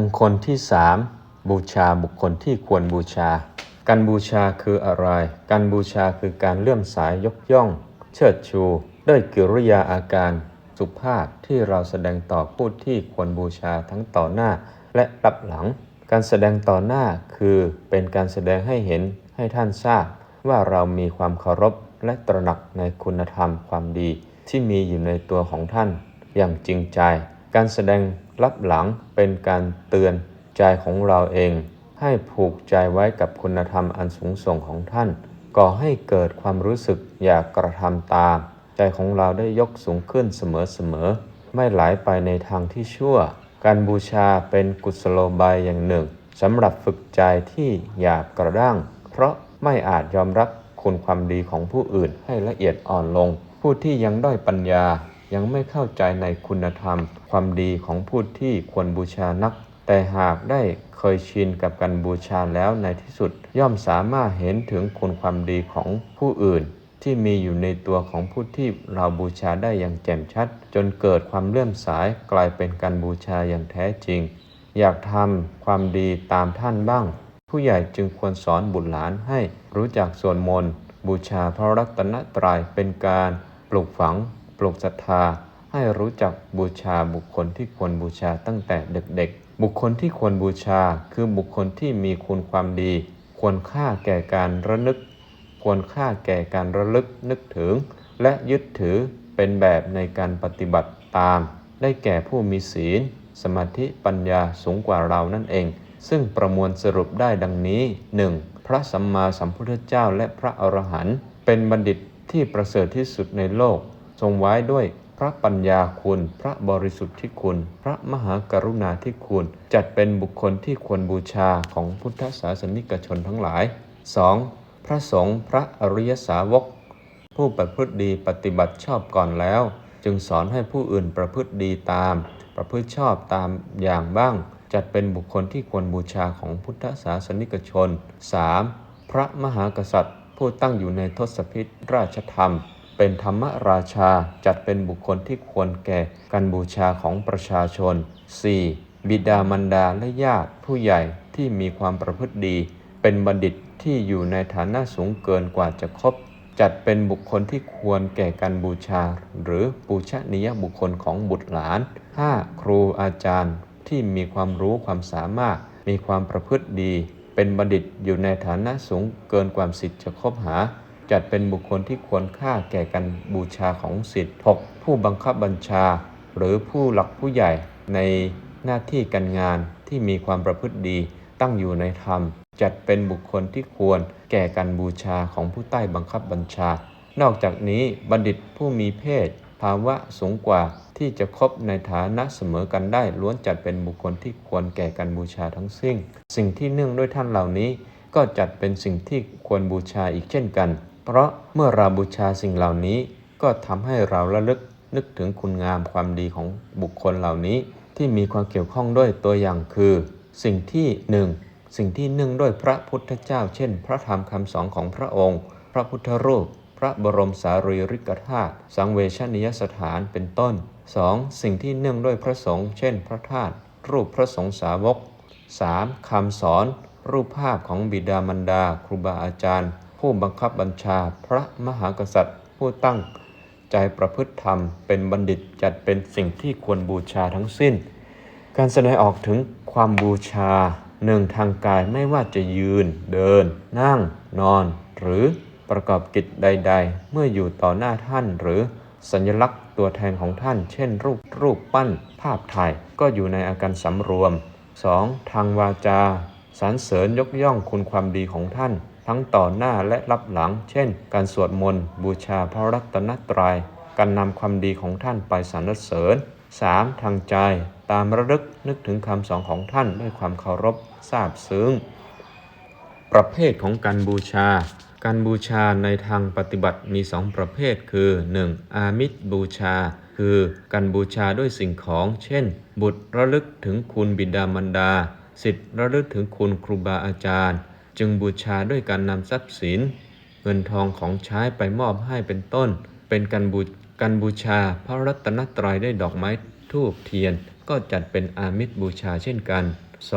งคลที่สามบูชาบุคคลที่ควรบูชา การบูชาคืออะไร การบูชาคือการเลื่อมสายยกย่อง เชิดชู ด้วยกิริยาอาการสุภาพที่เราแสดงต่อผู้ที่ควรบูชาทั้งต่อหน้าและรับหลัง การแสดงต่อหน้าคือเป็นการแสดงให้เห็นให้ท่านทราบ ว่าเรามีความเคารพและตระหนักในคุณธรรมความดี ที่มีอยู่ในตัวของท่าน อย่างจริงใจ การแสดงรับหลังเป็นการเตือนใจของเราเอง ให้ผูกใจไว้กับคุณธรรมอันสูงส่งของท่าน ก่อให้เกิดความรู้สึกอยากกระทำตาม ใจของเราได้ยกสูงขึ้นเสมอๆ ไม่ไหลไปในทางที่ชั่ว การบูชาเป็นกุศโลบายอย่างหนึ่งสำหรับฝึกใจที่หยาบกระด้าง เพราะไม่อาจยอมรับคุณความดีของผู้อื่นให้ละเอียดอ่อนลง ผู้ที่ยังด้อยปัญญา ยังไม่เข้าใจในคุณธรรม ความดีของผู้ที่ควรบูชานัก แต่หากได้เคยชินกับการบูชาแล้วในที่สุด ย่อมสามารถเห็นถึงคุณความดีของผู้อื่น ที่มีอยู่ในตัวของผู้ที่เราบูชาได้อย่างแจ่มชัด จนเกิดความเลื่อมสายกลายเป็นการบูชาอย่างแท้จริง อยากทำความดีตามท่านบ้าง ผู้ใหญ่จึงควรสอนบุตรหลานให้รู้จักสวดมนต์บูชาพระรัตนตรัยเป็นการปลูกฝัง ปลูกศรัทธา ให้รู้จักบูชาบุคคลที่ควรบูชาตั้งแต่เด็กๆ บุคคลที่ควรบูชาคือบุคคลที่มีคุณความดี ควรค่าแก่การระลึก ควรค่าแก่การระลึกนึกถึง และยึดถือเป็นแบบในการปฏิบัติตาม ได้แก่ผู้มีศีล สมาธิปัญญาสูงกว่าเรานั่นเอง ซึ่งประมวลสรุปได้ดังนี้ 1. พระสัมมาสัมพุทธเจ้าและพระอรหันต์เป็นบัณฑิตที่ประเสริฐที่สุดในโลก ทรงไว้ด้วยพระปัญญาคุณ พระบริสุทธิ์ที่คุณ พระมหากรุณาธิคุณ จัดเป็นบุคคลที่ควรบูชาของพุทธศาสนิกชนทั้งหลาย 2. พระสงฆ์พระอริยสาวก ผู้ประพฤติดีปฏิบัติชอบก่อนแล้ว จึงสอนให้ผู้อื่นประพฤติดีตาม ประพฤติชอบตามอย่างบ้าง จัดเป็นบุคคลที่ควรบูชาของพุทธศาสนิกชน 3. พระมหากษัตริย์ ผู้ตั้งอยู่ในทศพิธราชธรรม เป็นธรรมราชาจัดเป็นบุคคลที่ควรแก่การบูชาของประชาชน 4. บิดามารดาและญาติผู้ใหญ่ที่มีความประพฤติดี เป็นบัณฑิตที่อยู่ในฐานะสูงเกินกว่าจะครบ จัดเป็นบุคคลที่ควรแก่การบูชา หรือปูชนียบุคคลของบุตรหลาน 5. ครูอาจารย์ที่มีความรู้ความสามารถ มีความประพฤติดี เป็นบัณฑิตอยู่ในฐานะสูงเกินความสิทธิ์จะคบหา จัดเป็นบุคคลที่ควรค่าแก่การบูชาของสิทธิ์ 6. ผู้บังคับบัญชา หรือผู้หลักผู้ใหญ่ในหน้าที่การงานที่มีความประพฤติดีตั้งอยู่ในธรรม จัดเป็นบุคคลที่ควรแก่การบูชาของผู้ใต้บังคับบัญชา นอกจากนี้บัณฑิตผู้มีเพศ ภาวะสูงกว่าที่จะคบในฐานะเสมอกันได้ล้วนจัดเป็นบุคคลที่ควรแก่การบูชาทั้งสิ้น สิ่งที่เนื่องด้วยท่านเหล่านี้ ก็จัดเป็นสิ่งที่ควรบูชาอีกเช่นกัน เพราะเมื่อเราบูชาสิ่งเหล่านี้ก็ทำให้เราระลึกนึกถึงคุณงามความดีของบุคคลเหล่านี้ที่มีความเกี่ยวข้องด้วยตัวอย่างคือ สิ่งที่หนึ่งสิ่งที่เนื่องด้วยพระพุทธเจ้า เช่น พระธรรมคำสอนของพระองค์ พระพุทธรูป พระบรมสารีริกธาตุสังเวชนียสถานเป็นต้น 2. สิ่งที่เนื่องด้วยพระสงฆ์เช่น พระธาตุรูปพระสงฆ์สาวก 3. คำสอน รูปภาพของบิดามารดา ครูบาอาจารย์ ผู้บังคับบัญชาพระมหากษัตริย์ ผู้ตั้งใจประพฤติธรรม เป็นบัณฑิตจัดเป็นสิ่งที่ควรบูชาทั้งสิ้น การแสดงออกถึงความบูชาหนึ่งทางกายไม่ว่าจะยืน เดิน นั่ง นอน หรือประกอบกิจใด ๆ เมื่ออยู่ต่อหน้าท่านหรือสัญลักษณ์ตัวแทนของท่าน เช่น รูปรูปปั้น ภาพถ่ายก็อยู่ในอาการสำรวม 2. ทางวาจาสรรเสริญยกย่องคุณความดีของท่าน ทั้งต่อหน้าและรับหลัง เช่น การสวดมนต์ บูชาพระรัตนตรยัย การนำความดีของท่านไปสรรเสริญ 3. ทางใจ ตามระลึกนึกถึงคำสอนของท่านด้วยความเคารพซาบซึ้ง ประเภทของการบูชา การบูชาในทางปฏิบัติมีสองประเภทคือ 1. อามิตรบูชา คือการบูชาด้วยสิ่งของ เช่น บุตรระลึกถึงคุณบิดามารดา สิทธิระลึกถึงคุณครูบาอาจารย์ จึงบูชาด้วยการนำทรัพย์สิน เงินทองของใช้ไปมอบให้เป็นต้น เป็นการบูการบูชาพระรัตนตรัยด้วยดอกไม้ทูบเทียน ก็จัดเป็นอามิตรบูชาเช่นกัน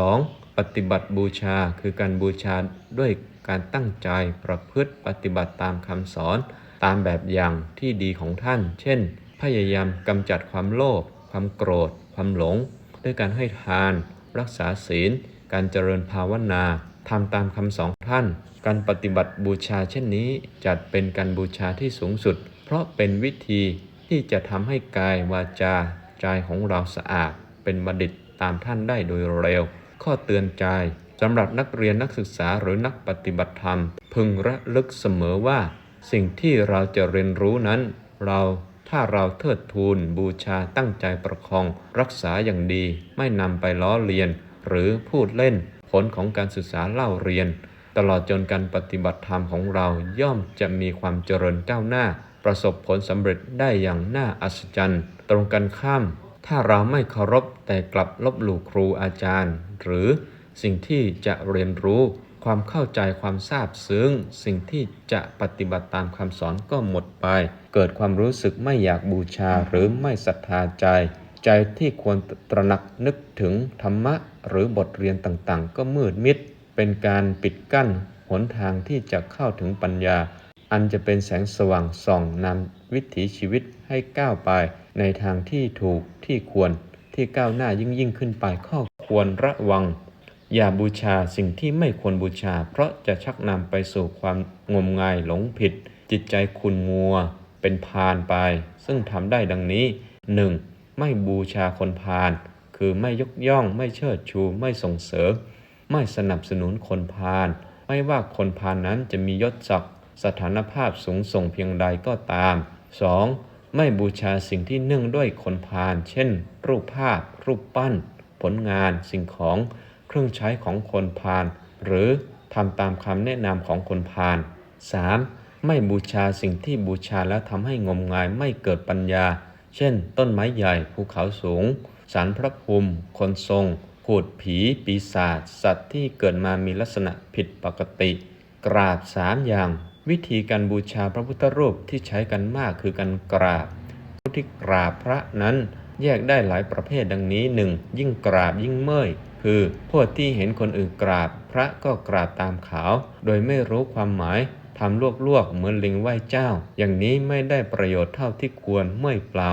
2. ปฏิบัติบูชาคือการบูชาด้วยการตั้งใจประพฤติปฏิบัติตามคำสอน ตามแบบอย่างที่ดีของท่าน เช่น พยายามกำจัดความโลภความโกรธ ความหลง ด้วยการให้ทาน รักษาศีล การเจริญภาวนา ทำตามคำสอนท่าน การปฏิบัติบูชาเช่นนี้จัดเป็นการบูชาที่สูงสุด เพราะเป็นวิธีที่จะทำให้กายวาจาใจของเราสะอาด เป็นบัณฑิตตามท่านได้โดยเร็ว ข้อเตือนใจสำหรับนักเรียนนักศึกษาหรือนักปฏิบัติธรรม พึงระลึกเสมอว่า สิ่งที่เราจะเรียนรู้นั้น เราถ้าเราเทิดทูนบูชาตั้งใจประคอง รักษาอย่างดีไม่นำไปล้อเลียน หรือพูดเล่น ผลของการศึกษาเล่าเรียน ตลอดจนการปฏิบัติธรรมของเราย่อมจะมีความเจริญก้าวหน้า ประสบผลสำเร็จได้อย่างน่าอัศจรรย์ ตรงกันข้าม ถ้าเราไม่เคารพแต่กลับลบหลู่ครูอาจารย์ หรือสิ่งที่จะเรียนรู้ความเข้าใจความทราบซึ้ง สิ่งที่จะปฏิบัติตามคำสอนก็หมดไป เกิดความรู้สึกไม่อยากบูชาหรือไม่ศรัทธาใจ ใจที่ควรตระหนักนึกถึงธรรมะหรือบทเรียนต่างๆ ก็มืดมิด เป็นการปิดกั้นหนทางที่จะเข้าถึงปัญญา อันจะเป็นแสงสว่างส่องนำวิถีชีวิตให้ก้าวไปในทางที่ถูกที่ควรที่ก้าวหน้ายิ่งยิ่งขึ้นไปข้อควรระวัง อย่าบูชาสิ่งที่ไม่ควรบูชา เพราะจะชักนำไปสู่ความงมงายหลงผิด จิตใจคุณมัว เป็นพานไป ซึ่งทำได้ดังนี้ 1. ไม่บูชาคนพาลคือไม่ยกย่อง ไม่เชิดชู ไม่ส่งเสริม ไม่สนับสนุนคนพาลไม่ว่าคนพาลนั้นจะมียศศักดิ์สถานภาพสูงส่งเพียงใดก็ตาม 2. ไม่บูชาสิ่งที่เนื่องด้วยคนพาลเช่น รูปภาพ รูปปั้น ผลงาน สิ่งของ เครื่องใช้ของคนพาลหรือทำตามคำแนะนำของคนพาล 3. ไม่บูชาสิ่งที่บูชาแล้วทำให้งมงายไม่เกิดปัญญา เช่น ต้นไม้ใหญ่ภูเขาสูงสารพระภูมิ คนทรงพูดผี ปีศาจสัตว์ที่เกิดมามีลักษณะผิดปกติ กราบสามอย่าง วิธีการบูชาพระพุทธรูปที่ใช้กันมากคือการกราบผู้ที่กราบพระนั้นแยกได้หลายประเภทดังนี้หนึ่งยิ่งกราบยิ่งเมื่อยคือพวกที่เห็นคนอื่นกราบ พระก็กราบตามเขา โดยไม่รู้ความหมาย ทำลวกๆเหมือนลิงไหว้เจ้า อย่างนี้ไม่ได้ประโยชน์เท่าที่ควรเมื่อยเปล่า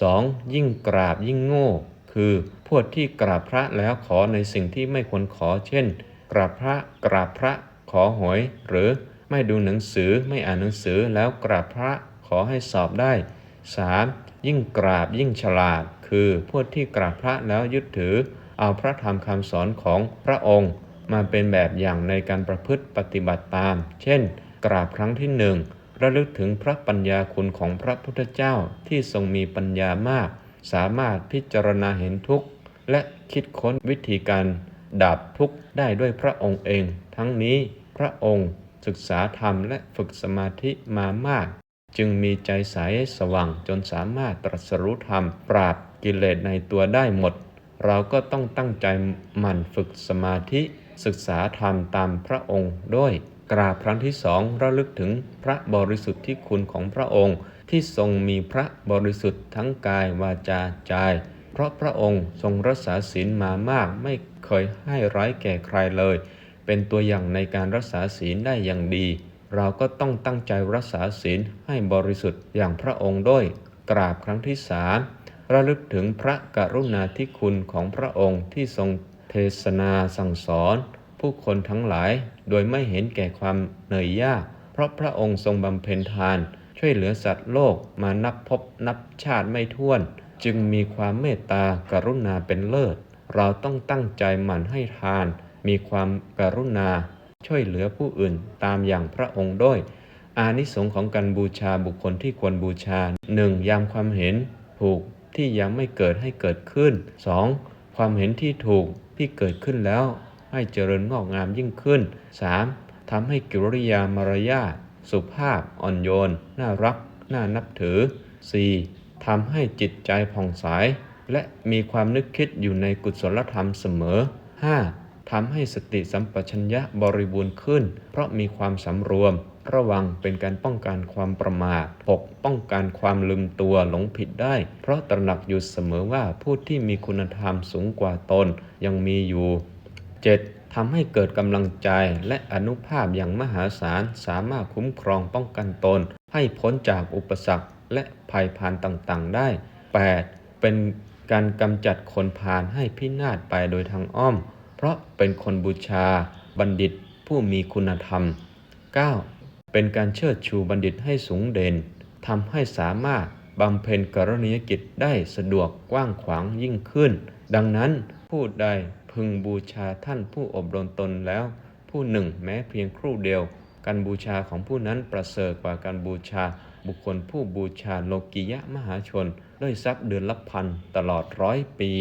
2. ยิ่งกราบยิ่งโง่ คือพวกที่กราบพระแล้วขอในสิ่งที่ไม่ควรขอ เช่น กราบพระกราบพระขอหวย หรือไม่ดูหนังสือไม่อ่านหนังสือแล้วกราบพระขอให้สอบได้ 3. ยิ่งกราบยิ่งฉลาด คือพวกที่กราบพระแล้วยึดถือ เอาพระธรรมคำสอนของพระองค์ มาเป็นแบบอย่างในการประพฤติปฏิบัติตาม เช่น กราบครั้งที่หนึ่งระลึกถึงพระปัญญาคุณของพระพุทธเจ้าที่ทรงมีปัญญามาก สามารถพิจารณาเห็นทุกข์ และคิดค้นวิธีการดับทุกข์ได้ด้วยพระองค์เอง ทั้งนี้พระองค์ศึกษาธรรมและฝึกสมาธิมามาก จึงมีใจใสสว่างจนสามารถตรัสรู้ธรรม ปราบกิเลสในตัวได้หมด เราก็ต้องตั้งใจหมั่นฝึกสมาธิ ศึกษาธรรมตามพระองค์ด้วย กราบครั้งที่สองระลึกถึงพระบริสุทธิ์ที่คุณของพระองค์ ที่ทรงมีพระบริสุทธิ์ทั้งกายวาจาใจ เพราะพระองค์ทรงรักษาศีลมามากไม่เคยให้ร้ายแก่ใครเลย เป็นตัวอย่างในการรักษาศีลได้อย่างดี เราก็ต้องตั้งใจรักษาศีลให้บริสุทธิ์อย่างพระองค์ด้วย กราบครั้งที่สามระลึกถึงพระกรุณาธิคุณของพระองค์ที่ทรงเทศนาสั่งสอน ผู้คนทั้งหลาย โดยไม่เห็นแก่ความเหนื่อยยาก เพราะพระองค์ทรงบำเพ็ญทาน ช่วยเหลือสัตว์โลกมานับพบนับชาติไม่ถ้วน จึงมีความเมตตากรุณาเป็นเลิศ เราต้องตั้งใจหมั่นให้ทาน มีความกรุณา ช่วยเหลือผู้อื่นตามอย่างพระองค์ด้วย อานิสงส์ของการบูชาบุคคลที่ควรบูชา 1. ยามความเห็นถูกที่ยังไม่เกิดให้เกิดขึ้น 2. ความเห็นที่ถูกที่เกิดขึ้นแล้ว ให้เจริญงอกงามยิ่งขึ้น 3. ทำให้กิริยามารยาทสุภาพอ่อนโยน น่ารัก น่านับถือ 4. ทำให้จิตใจผ่องใส และมีความนึกคิดอยู่ในกุศลธรรมเสมอ 5. ทำให้สติสัมปชัญญะบริบูรณ์ขึ้น เพราะมีความสำรวม ระวังเป็นการป้องกันความประมาท 6. ป้องกันความลืมตัวหลงผิดได้ เพราะตระหนักอยู่เสมอว่าผู้ที่มีคุณธรรมสูงกว่าตนยังมีอยู่ 7. ทำให้เกิดกำลังใจและอนุภาพอย่างมหาศาลสามารถคุ้มครองป้องกันตน ให้พ้นจากอุปสรรคและภัยพานต่างๆ ได้ 8. เป็นการกำจัดคนพาลให้พินาศไปโดยทางอ้อม เพราะเป็นคนบูชา บัณฑิตผู้มีคุณธรรม 9. เป็นการเชิดชูบัณฑิตให้สูงเด่นทำให้สามารถบำเพ็ญกรณียกิจได้สะดวกกว้างขวางยิ่งขึ้น ดังนั้นผู้ใด พึงบูชาท่านผู้อบรมตนแล้ว ผู้หนึ่งแม้เพียงครู่เดียว การบูชาของผู้นั้นประเสริฐกว่าการบูชา บุคคลผู้บูชาโลกิยะมหาชน ด้วยทรัพย์เดือนละพันตลอดร้อยปี